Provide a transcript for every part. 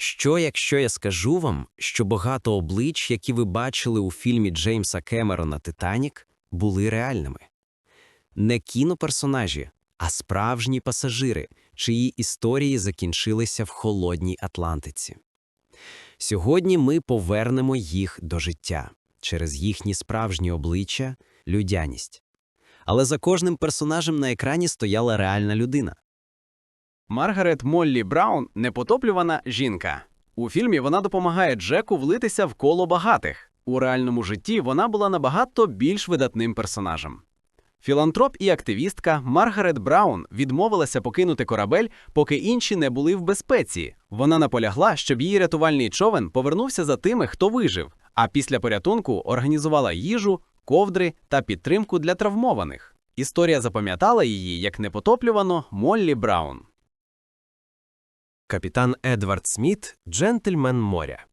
Що, якщо я скажу вам, що багато облич, які ви бачили у фільмі Джеймса Кемерона Титанік, були реальними? Не кіноперсонажі, а справжні пасажири, чиї історії закінчилися в холодній Атлантиці. Сьогодні ми повернемо їх до життя через їхні справжні обличчя, людяність. Але за кожним персонажем на екрані стояла реальна людина. Маргарет Моллі Браун непотоплювана жінка. У фільмі вона допомагає Джеку влитися в коло багатих. У реальному житті вона була набагато більш видатним персонажем. Філантроп і активістка Маргарет Браун відмовилася покинути корабель, поки інші не були в безпеці. Вона наполягла, щоб її рятувальний човен повернувся за тими, хто вижив, а після порятунку організувала їжу, ковдри та підтримку для травмованих. Історія запам'ятала її як непотоплювано Моллі Браун. Капітан Едвард Сміт джентльмен моря.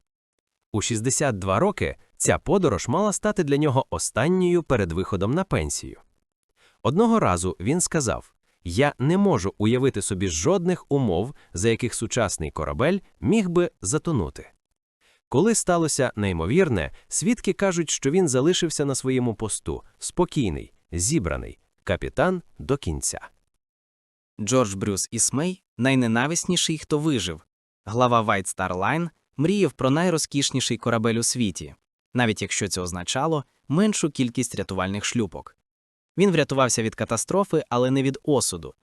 У 62 роки ця подорож мала стати для нього останньою перед виходом на пенсію. Одного разу він сказав: Я не можу уявити собі жодних умов, за яких сучасний корабель міг би затонути. Коли сталося неймовірне, свідки кажуть, що він залишився на своєму посту, спокійний, зібраний, капітан до кінця. Джордж Брюс Ісмей найненависніший, хто вижив. Глава White Star Line мріяв про найрозкішніший корабель у світі, навіть якщо це означало меншу кількість рятувальних шлюпок. Він врятувався від катастрофи, але не від осуду.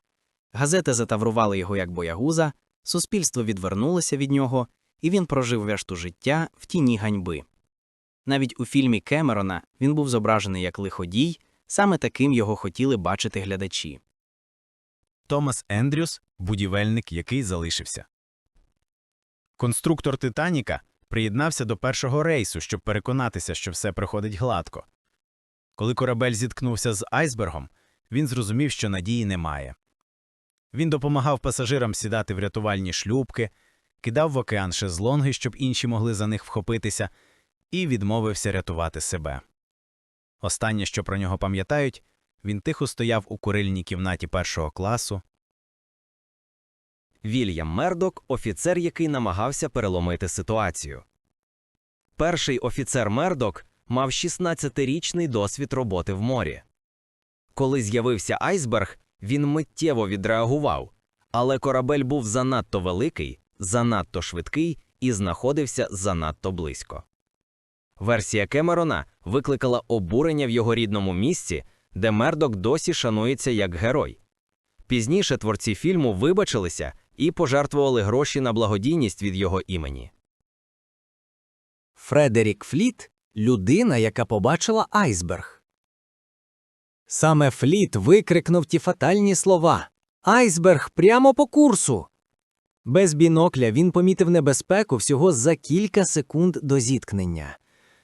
Газети затаврували його як боягуза, суспільство відвернулося від нього, і він прожив решту життя в тіні ганьби. Навіть у фільмі Кемерона він був зображений як лиходій, саме таким його хотіли бачити глядачі. Томас Ендрюс будівельник, який залишився. Конструктор Титаніка приєднався до першого рейсу, щоб переконатися, що все проходить гладко. Коли корабель зіткнувся з айсбергом, він зрозумів, що надії немає. Він допомагав пасажирам сідати в рятувальні шлюпки, кидав в океан шезлонги, щоб інші могли за них вхопитися, і відмовився рятувати себе. Останнє, що про нього пам'ятають, він тихо стояв у курильній кімнаті першого класу, Вільям Мердок офіцер, який намагався переломити ситуацію. Перший офіцер Мердок мав 16-річний досвід роботи в морі. Коли з'явився айсберг, він миттєво відреагував, але корабель був занадто великий, занадто швидкий і знаходився занадто близько. Версія Кемерона викликала обурення в його рідному місці, де Мердок досі шанується як герой. Пізніше творці фільму вибачилися і пожертвували гроші на благодійність від його імені. Фредерік Фліт людина, яка побачила айсберг. Саме Фліт викрикнув ті фатальні слова Айсберг прямо по курсу. Без бінокля він помітив небезпеку всього за кілька секунд до зіткнення.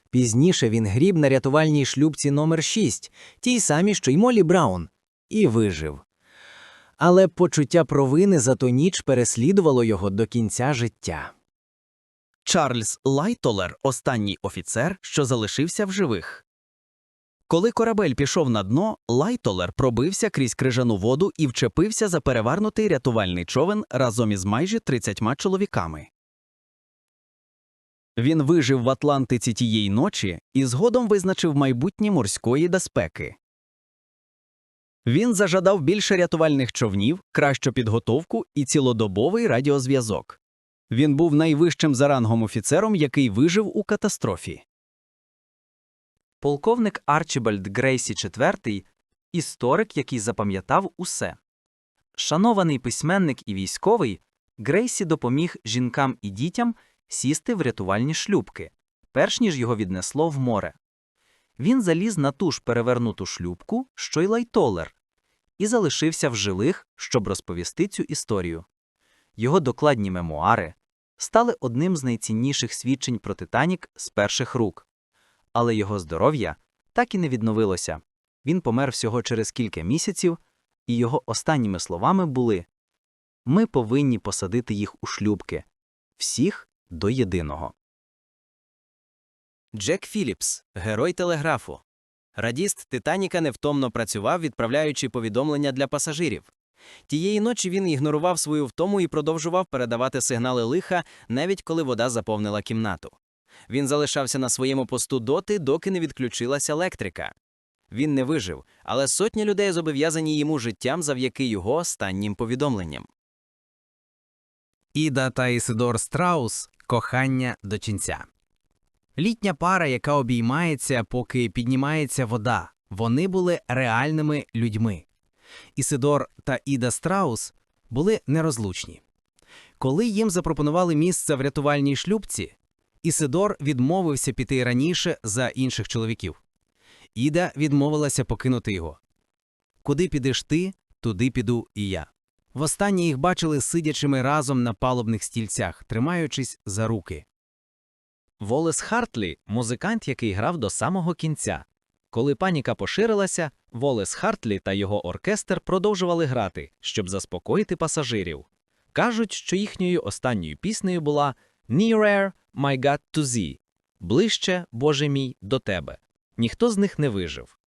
Пізніше він гріб на рятувальній шлюбці номер 6 тій самій, що й Молі Браун, і вижив. Але почуття провини за ту ніч переслідувало його до кінця життя. Чарльз Лайтолер останній офіцер, що залишився в живих. Коли корабель пішов на дно, Лайтолер пробився крізь крижану воду і вчепився за перевернутий рятувальний човен разом із майже 30 чоловіками. Він вижив в Атлантиці тієї ночі і згодом визначив майбутнє морської безпеки. Він зажадав більше рятувальних човнів, кращу підготовку і цілодобовий радіозв'язок. Він був найвищим за рангом офіцером, який вижив у катастрофі. Полковник Арчібальд Грейсі IV – історик, який запам'ятав усе. Шанований письменник і військовий, Грейсі допоміг жінкам і дітям сісти в рятувальні шлюбки, перш ніж його віднесло в море. Він заліз на ту ж перевернуту шлюбку, що й Лайтолер, і залишився в жилих, щоб розповісти цю історію. Його докладні мемуари стали одним з найцінніших свідчень про Титанік з перших рук. Але його здоров'я так і не відновилося. Він помер всього через кілька місяців, і його останніми словами були Ми повинні посадити їх у шлюбки, всіх до єдиного. Джек Філіпс, герой телеграфу. Радіст Титаніка невтомно працював, відправляючи повідомлення для пасажирів. Тієї ночі він ігнорував свою втому і продовжував передавати сигнали лиха, навіть коли вода заповнила кімнату. Він залишався на своєму посту доти, доки не відключилася електрика. Він не вижив, але сотні людей зобов'язані йому життям завдяки його останнім повідомленням. Іда та Ісидор Страус кохання до ченця. Літня пара, яка обіймається, поки піднімається вода. Вони були реальними людьми. Ісидор та Іда Страус були нерозлучні. Коли їм запропонували місце в рятувальній шлюбці, Ісидор відмовився піти раніше за інших чоловіків. Іда відмовилася покинути його. Куди підеш ти, туди піду і я. Востаннє їх бачили сидячими разом на палубних стільцях, тримаючись за руки. Волес Хартлі музикант, який грав до самого кінця. Коли паніка поширилася, Волес Хартлі та його оркестр продовжували грати, щоб заспокоїти пасажирів. Кажуть, що їхньою останньою піснею була Nearer, my God to thee – ближче, Боже мій, до тебе. Ніхто з них не вижив.